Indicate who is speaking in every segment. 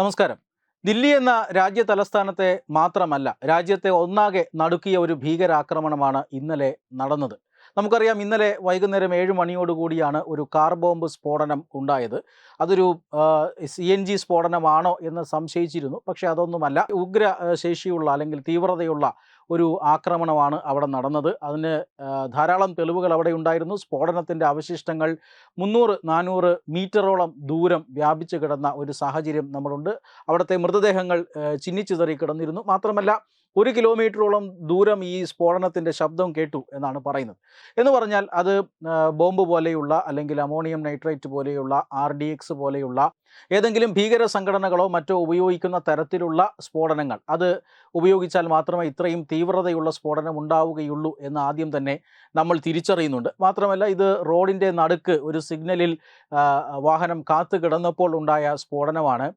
Speaker 1: നമസ്കാരം. ദില്ലി എന്ന രാജ്യ തലസ്ഥാനത്തെ മാത്രമല്ല രാജ്യത്തെ ഒന്നാകെ നടുക്കിയ ഒരു ഭീകരാക്രമണമാണ് ഇന്നലെ നടന്നത്. നമുക്കറിയാം ഇന്നലെ വൈകുന്നേരം ഏഴ് മണിയോടുകൂടിയാണ് ഒരു കാർ ബോംബ് സ്ഫോടനം ഉണ്ടായത്. അതൊരു സി എൻ ജി സ്ഫോടനമാണോ എന്ന് സംശയിച്ചിരുന്നു. പക്ഷേ അതൊന്നുമല്ല. ഉഗ്രശേഷിയുള്ള ശേഷിയുള്ള അല്ലെങ്കിൽ തീവ്രതയുള്ള ഒരു ആക്രമണമാണ് അവിടെ നടന്നത്. അതിന് ധാരാളം തെളിവുകൾ അവിടെ ഉണ്ടായിരുന്നു. സ്ഫോടനത്തിന്റെ അവശിഷ്ടങ്ങൾ മുന്നൂറ് നാനൂറ് മീറ്ററോളം ദൂരം വ്യാപിച്ചു കിടന്ന ഒരു സാഹചര്യം നമ്മളുണ്ട്. അവിടുത്തെ മൃതദേഹങ്ങൾ ചിന്നിച്ചിതറി കിടന്നിരുന്നു. മാത്രമല്ല ഒരു കിലോമീറ്ററോളം ദൂരം ഈ സ്ഫോടനത്തിന്റെ ശബ്ദം കേട്ടു എന്നാണ് പറയുന്നത്. എന്ന് പറഞ്ഞാൽ അത് ബോംബ് പോലെയുള്ള അല്ലെങ്കിൽ അമോണിയം നൈട്രേറ്റ് പോലെയുള്ള ആർ ഡി എക്സ് പോലെയുള്ള ഏതെങ്കിലും ഭീകര സംഘടനകളോ മറ്റോ ഉപയോഗിക്കുന്ന തരത്തിലുള്ള സ്ഫോടനങ്ങൾ. അത് ഉപയോഗിച്ചാൽ മാത്രമേ ഇത്രയും തീവ്രതയുള്ള സ്ഫോടനം ഉണ്ടാവുകയുള്ളൂ എന്ന് ആദ്യം തന്നെ നമ്മൾ തിരിച്ചറിയുന്നുണ്ട്. മാത്രമല്ല ഇത് റോഡിന്റെ നടുക്ക് ഒരു സിഗ്നലിൽ വാഹനം കാത്തു കിടന്നപ്പോൾ ഉണ്ടായ സ്ഫോടനമാണ്.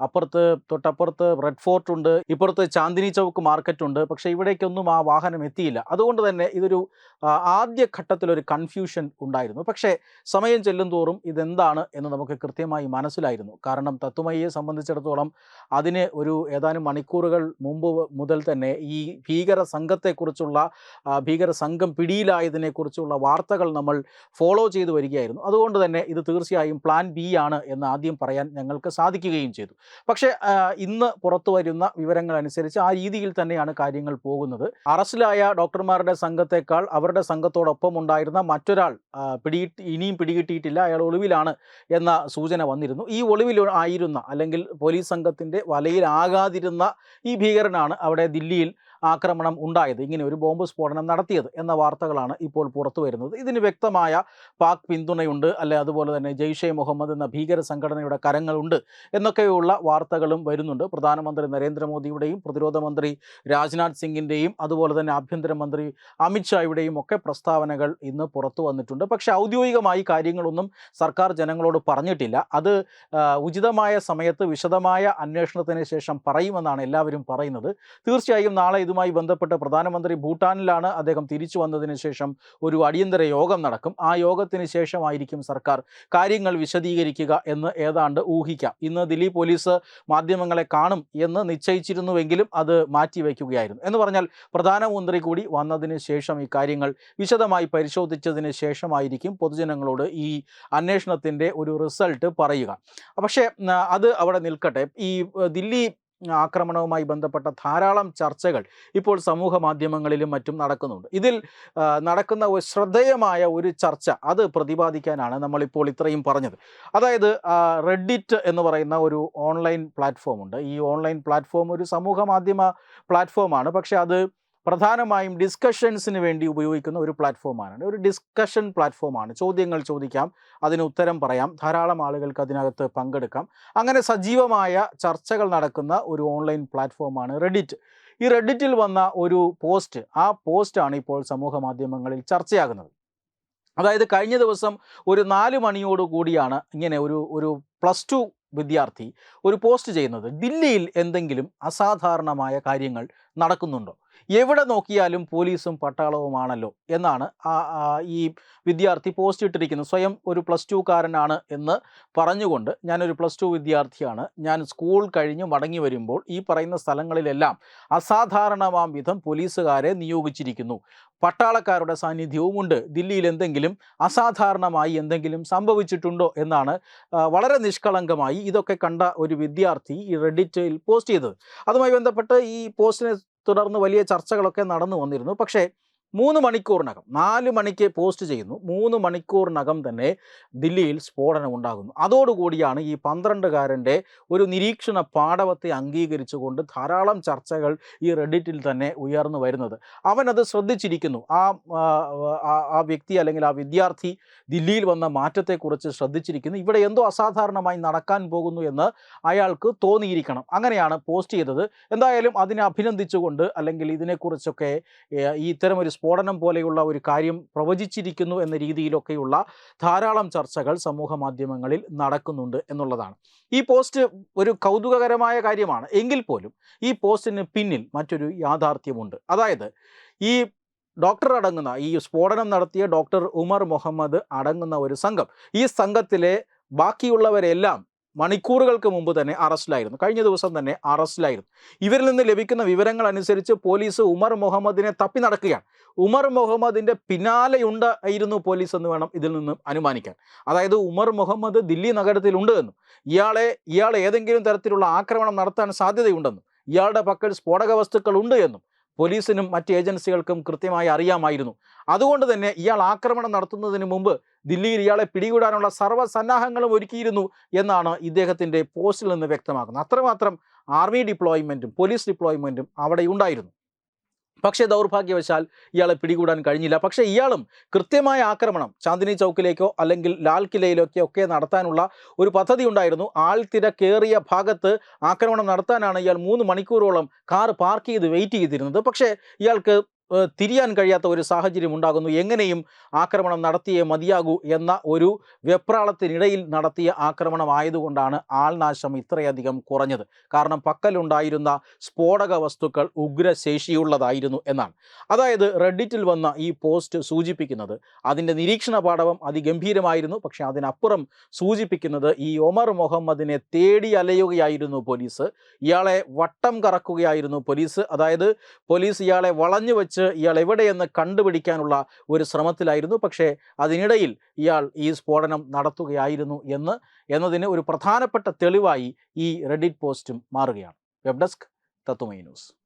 Speaker 1: അപ്പുറത്ത് തൊട്ടപ്പുറത്ത് റെഡ് ഫോർട്ട് ഉണ്ട് ഇപ്പുറത്ത് ചാന്ദിനി ചൗക്ക് മാർക്കറ്റ് ഉണ്ട്. പക്ഷേ ഇവിടേക്കൊന്നും ആ വാഹനം എത്തിയില്ല. അതുകൊണ്ട് തന്നെ ഇതൊരു ആദ്യഘട്ടത്തിലൊരു ആദ്യ ഘട്ടത്തിലൊരു കൺഫ്യൂഷൻ ഉണ്ടായിരുന്നു. പക്ഷേ സമയം ചെല്ലും തോറും ഇതെന്താണ് എന്ന് നമുക്ക് കൃത്യമായി മനസ്സിലായിരുന്നു. കാരണം തത്തുമയ്യെ സംബന്ധിച്ചിടത്തോളം അതിന് ഒരു ഏതാനും മണിക്കൂറുകൾ മുമ്പ് മുതൽ തന്നെ ഈ ഭീകര സംഘത്തെക്കുറിച്ചുള്ള ഭീകര സംഘം പിടിയിലായതിനെക്കുറിച്ചുള്ള വാർത്തകൾ നമ്മൾ ഫോളോ ചെയ്തു വരികയായിരുന്നു. അതുകൊണ്ട് തന്നെ ഇത് തീർച്ചയായും പ്ലാൻ ബി ആണ് എന്ന് ആദ്യം പറയാൻ ഞങ്ങൾക്ക് സാധിക്കുകയും ചെയ്തു. പക്ഷേ ഇന്ന് പുറത്തു വരുന്ന വിവരങ്ങൾ അനുസരിച്ച് ആ രീതിയിൽ തന്നെയാണ് കാര്യങ്ങൾ പോകുന്നത്. അറസ്റ്റിലായ ഡോക്ടർമാരുടെ സംഘത്തെക്കാൾ അവരുടെ സംഘത്തോടൊപ്പം ഉണ്ടായിരുന്ന മറ്റൊരാൾ പിടി ഇനിയും പിടികിട്ടിയിട്ടില്ല അയാൾ ഒളിവിലാണ് എന്ന സൂചന വന്നിരുന്നു. ഈ ഒളിവിൽ ആയിരുന്ന അല്ലെങ്കിൽ പോലീസ് സംഘത്തിന്റെ വലയിലാകാതിരുന്ന ഈ ഭീകരനാണ് അവിടെ ദില്ലിയിൽ ആക്രമണം ഉണ്ടായത് ഇങ്ങനെ ഒരു ബോംബ് സ്ഫോടനം നടത്തിയത് എന്ന വാർത്തകളാണ് ഇപ്പോൾ പുറത്തു വരുന്നത്. ഇതിന് വ്യക്തമായ പാക് പിന്തുണയുണ്ട് അല്ലെ അതുപോലെ തന്നെ ജെയ്ഷെ മുഹമ്മദ് എന്ന ഭീകര സംഘടനയുടെ കരങ്ങളുണ്ട് എന്നൊക്കെയുള്ള വാർത്തകളും വരുന്നുണ്ട്. പ്രധാനമന്ത്രി നരേന്ദ്രമോദിയുടെയും പ്രതിരോധ മന്ത്രി രാജ്നാഥ് സിംഗിന്റെയും അതുപോലെ തന്നെ ആഭ്യന്തരമന്ത്രി അമിത്ഷായുടെയും ഒക്കെ പ്രസ്താവനകൾ ഇന്ന് പുറത്തു വന്നിട്ടുണ്ട്. പക്ഷേ ഔദ്യോഗികമായി കാര്യങ്ങളൊന്നും സർക്കാർ ജനങ്ങളോട് പറഞ്ഞിട്ടില്ല. അത് ഉചിതമായ സമയത്ത് വിശദമായ അന്വേഷണത്തിന് ശേഷം പറയുമെന്നാണ് എല്ലാവരും പറയുന്നത്. തീർച്ചയായും നാളെ ഇതുമായി ബന്ധപ്പെട്ട് പ്രധാനമന്ത്രി ഭൂട്ടാനിലാണ് അദ്ദേഹം തിരിച്ചു വന്നതിന് ശേഷം ഒരു അടിയന്തര യോഗം നടക്കും. ആ യോഗത്തിന് ശേഷമായിരിക്കും സർക്കാർ കാര്യങ്ങൾ വിശദീകരിക്കുക എന്ന് ഏതാണ്ട് ഊഹിക്കാം. ഇന്ന് ദില്ലി പോലീസ് മാധ്യമങ്ങളെ കാണും എന്ന് നിശ്ചയിച്ചിരുന്നുവെങ്കിലും അത് മാറ്റിവെക്കുകയായിരുന്നു. എന്ന് പറഞ്ഞാൽ പ്രധാനമന്ത്രി കൂടി വന്നതിന് ശേഷം ഈ കാര്യങ്ങൾ വിശദമായി പരിശോധിച്ചതിന് ശേഷമായിരിക്കും പൊതുജനങ്ങളോട് ഈ അന്വേഷണത്തിന്റെ ഒരു റിസൾട്ട് പറയുക. പക്ഷേ അത് അവിടെ നിൽക്കട്ടെ. ഈ ദില്ലി ആക്രമണവുമായി ബന്ധപ്പെട്ട ധാരാളം ചർച്ചകൾ ഇപ്പോൾ സമൂഹ മാധ്യമങ്ങളിലും മറ്റും നടക്കുന്നുണ്ട്. ഇതിൽ നടക്കുന്ന ഒരു ശ്രദ്ധേയമായ ഒരു ചർച്ച അത് പ്രതിപാദിക്കാനാണ് നമ്മളിപ്പോൾ ഇത്രയും പറഞ്ഞത്. അതായത് റെഡിറ്റ് എന്ന് പറയുന്ന ഒരു ഓൺലൈൻ പ്ലാറ്റ്ഫോമുണ്ട്. ഈ ഓൺലൈൻ പ്ലാറ്റ്ഫോം ഒരു സമൂഹ മാധ്യമ പ്ലാറ്റ്ഫോമാണ്. പക്ഷേ അത് പ്രധാനമായും ഡിസ്കഷൻസിന് വേണ്ടി ഉപയോഗിക്കുന്ന ഒരു പ്ലാറ്റ്ഫോമാണ് ഒരു ഡിസ്കഷൻ പ്ലാറ്റ്ഫോമാണ് ചോദ്യങ്ങൾ ചോദിക്കാം അതിന് ഉത്തരം പറയാം ധാരാളം ആളുകൾക്ക് അതിനകത്ത് പങ്കെടുക്കാം. അങ്ങനെ സജീവമായ ചർച്ചകൾ നടക്കുന്ന ഒരു ഓൺലൈൻ പ്ലാറ്റ്ഫോമാണ് റെഡിറ്റ് ഈ റെഡിറ്റിൽ വന്ന ഒരു പോസ്റ്റ് ആ പോസ്റ്റാണ് ഇപ്പോൾ സമൂഹ മാധ്യമങ്ങളിൽ ചർച്ചയാകുന്നത്. അതായത് കഴിഞ്ഞ ദിവസം ഒരു നാല് മണിയോട് കൂടിയാണ് ഇങ്ങനെ ഒരു ഒരു പ്ലസ് ടു വിദ്യാർത്ഥി ഒരു പോസ്റ്റ് ചെയ്യുന്നത്. ദില്ലിയിൽ എന്തെങ്കിലും അസാധാരണമായ കാര്യങ്ങൾ നടക്കുന്നുണ്ടോ? എവിടെ നോക്കിയാലും പോലീസും പട്ടാളവുമാണല്ലോ എന്നാണ് ഈ വിദ്യാർത്ഥി പോസ്റ്റ് ഇട്ടിരിക്കുന്നത്. സ്വയം ഒരു പ്ലസ് ടു കാരനാണ് എന്ന് പറഞ്ഞുകൊണ്ട് ഞാനൊരു പ്ലസ് ടു വിദ്യാർത്ഥിയാണ്. ഞാൻ സ്കൂൾ കഴിഞ്ഞ് മടങ്ങി വരുമ്പോൾ ഈ പറയുന്ന സ്ഥലങ്ങളിലെല്ലാം അസാധാരണമാം വിധം പോലീസുകാരെ നിയോഗിച്ചിരിക്കുന്നു. പട്ടാളക്കാരുടെ സാന്നിധ്യവുമുണ്ട് ദില്ലിയിൽ എന്തെങ്കിലും അസാധാരണമായി എന്തെങ്കിലും സംഭവിച്ചിട്ടുണ്ടോ എന്നാണ് വളരെ നിഷ്കളങ്കമായി ഇതൊക്കെ കണ്ട ഒരു വിദ്യാർത്ഥി ഈ റെഡിറ്റിൽ പോസ്റ്റ് ചെയ്തത്. അതുമായി ബന്ധപ്പെട്ട് ഈ പോസ്റ്റിനെ തുടർന്ന് വലിയ ചർച്ചകളൊക്കെ നടന്നു വന്നിരുന്നു. പക്ഷേ മൂന്ന് മണിക്കൂറിനകം നാല് മണിക്ക് പോസ്റ്റ് ചെയ്യുന്നു. മൂന്ന് മണിക്കൂറിനകം തന്നെ ദില്ലിയിൽ സ്ഫോടനം ഉണ്ടാകുന്നു. അതോടുകൂടിയാണ് ഈ പന്ത്രണ്ടുകാരന്റെ ഒരു നിരീക്ഷണ പാഠവത്തെ അംഗീകരിച്ചുകൊണ്ട് ധാരാളം ചർച്ചകൾ ഈ റെഡിറ്റിൽ തന്നെ ഉയർന്നു വരുന്നത്. അവനത് ശ്രദ്ധിച്ചിരിക്കുന്നു. ആ ആ, വ്യക്തി അല്ലെങ്കിൽ ആ വിദ്യാർത്ഥി ദില്ലിയിൽ വന്ന മാറ്റത്തെക്കുറിച്ച് ശ്രദ്ധിച്ചിരിക്കുന്നു. ഇവിടെ എന്തോ അസാധാരണമായി നടക്കാൻ പോകുന്നു എന്ന് അയാൾക്ക് തോന്നിയിരിക്കണം. അങ്ങനെയാണ് പോസ്റ്റ് ചെയ്തത്. എന്തായാലും അതിനെ അഭിനന്ദിച്ചുകൊണ്ട് അല്ലെങ്കിൽ ഇതിനെക്കുറിച്ചൊക്കെ ഈ ഇത്തരമൊരു സ്ഫോടനം പോലെയുള്ള ഒരു കാര്യം പ്രവചിച്ചിരിക്കുന്നു എന്ന രീതിയിലൊക്കെയുള്ള ധാരാളം ചർച്ചകൾ സമൂഹ മാധ്യമങ്ങളിൽ നടക്കുന്നുണ്ട് എന്നുള്ളതാണ്. ഈ പോസ്റ്റ് ഒരു കൗതുകകരമായ കാര്യമാണ്. എങ്കിൽ പോലും ഈ പോസ്റ്റിന് പിന്നിൽ മറ്റൊരു യാഥാർത്ഥ്യമുണ്ട്. അതായത് ഈ ഡോക്ടർ അടങ്ങുന്ന ഈ സ്ഫോടനം നടത്തിയ ഡോക്ടർ ഉമർ മുഹമ്മദ് അടങ്ങുന്ന ഒരു സംഘം ഈ സംഘത്തിലെ ബാക്കിയുള്ളവരെല്ലാം മണിക്കൂറുകൾക്ക് മുമ്പ് തന്നെ അറസ്റ്റിലായിരുന്നു. കഴിഞ്ഞ ദിവസം തന്നെ അറസ്റ്റിലായിരുന്നു. ഇവരിൽ നിന്ന് ലഭിക്കുന്ന വിവരങ്ങൾ അനുസരിച്ച് പോലീസ് ഉമർ മുഹമ്മദിനെ തപ്പി നടക്കുകയാണ്. ഉമർ മുഹമ്മദിന്റെ പിന്നാലെയുണ്ടായിരുന്നു പോലീസ് എന്ന് വേണം ഇതിൽ നിന്നും അനുമാനിക്കാൻ. അതായത് ഉമർ മുഹമ്മദ് ദില്ലി നഗരത്തിലുണ്ട് എന്നും ഇയാളെ ഇയാൾ ഏതെങ്കിലും തരത്തിലുള്ള ആക്രമണം നടത്താൻ സാധ്യതയുണ്ടെന്നും ഇയാളുടെ പക്കൽ സ്ഫോടക വസ്തുക്കൾ ഉണ്ട് എന്നും പോലീസിനും മറ്റ് ഏജൻസികൾക്കും കൃത്യമായി അറിയാമായിരുന്നു. അതുകൊണ്ട് തന്നെ ഇയാൾ ആക്രമണം നടത്തുന്നതിന് മുമ്പ് ദില്ലിയിൽ ഇയാളെ പിടികൂടാനുള്ള സർവസന്നാഹങ്ങളും ഒരുക്കിയിരുന്നു എന്നാണ് ഇദ്ദേഹത്തിന്റെ പോസ്റ്റിൽ നിന്ന് വ്യക്തമാക്കുന്നത് അത്രമാത്രം ആർമി ഡിപ്ലോയ്മെന്റും പോലീസ് ഡിപ്ലോയ്മെന്റും അവിടെ ഉണ്ടായിരുന്നു. പക്ഷേ ദൗർഭാഗ്യവശാൽ ഇയാളെ പിടികൂടാൻ കഴിഞ്ഞില്ല. പക്ഷേ ഇയാളും കൃത്യമായ ആക്രമണം ചാന്ദിനി ചൗക്കിലേക്കോ അല്ലെങ്കിൽ ലാൽ കിലയിലേക്കോ ഒക്കെ നടത്താനുള്ള ഒരു പദ്ധതി ഉണ്ടായിരുന്നു. ആൾത്തിരക്കേറിയ ഭാഗത്ത് ആക്രമണം നടത്താനാണ് ഇയാൾ മൂന്ന് മണിക്കൂറോളം കാർ പാർക്ക് ചെയ്ത് വെയിറ്റ് ചെയ്തിരുന്നത്. പക്ഷേ ഇയാൾക്ക് തിരിയാൻ കഴിയാത്ത ഒരു സാഹചര്യം ഉണ്ടാകുന്നു. എങ്ങനെയും ആക്രമണം നടത്തിയേ മതിയാകൂ എന്ന ഒരു വെപ്രാളത്തിനിടയിൽ നടത്തിയ ആക്രമണമായതുകൊണ്ടാണ് ആൾനാശം ഇത്രയധികം കുറഞ്ഞത്. കാരണം പക്കലുണ്ടായിരുന്ന സ്ഫോടക വസ്തുക്കൾ ഉഗ്രശേഷിയുള്ളതായിരുന്നു എന്നാണ്. അതായത് റെഡിറ്റിൽ വന്ന ഈ പോസ്റ്റ് സൂചിപ്പിക്കുന്നത് അതിന്റെ നിരീക്ഷണ പാഠവം അതിഗംഭീരമായിരുന്നു. പക്ഷേ അതിനപ്പുറം സൂചിപ്പിക്കുന്നത് ഈ ഒമർ മുഹമ്മദിനെ തേടി അലയുകയായിരുന്നു പോലീസ്. ഇയാളെ വട്ടം കറക്കുകയായിരുന്നു പോലീസ്. അതായത് പോലീസ് ഇയാളെ വളഞ്ഞു ഇയാൾ എവിടെയെന്ന് കണ്ടുപിടിക്കാനുള്ള ഒരു ശ്രമത്തിലായിരുന്നു. പക്ഷേ അതിനിടയിൽ ഇയാൾ ഈ സ്ഫോടനം നടത്തുകയായിരുന്നു എന്ന് എന്നതിന് ഒരു പ്രധാനപ്പെട്ട തെളിവായി ഈ റെഡിറ്റ് പോസ്റ്റും മാറുകയാണ്. വെബ് ഡെസ്ക് തത്വമൈ ന്യൂസ്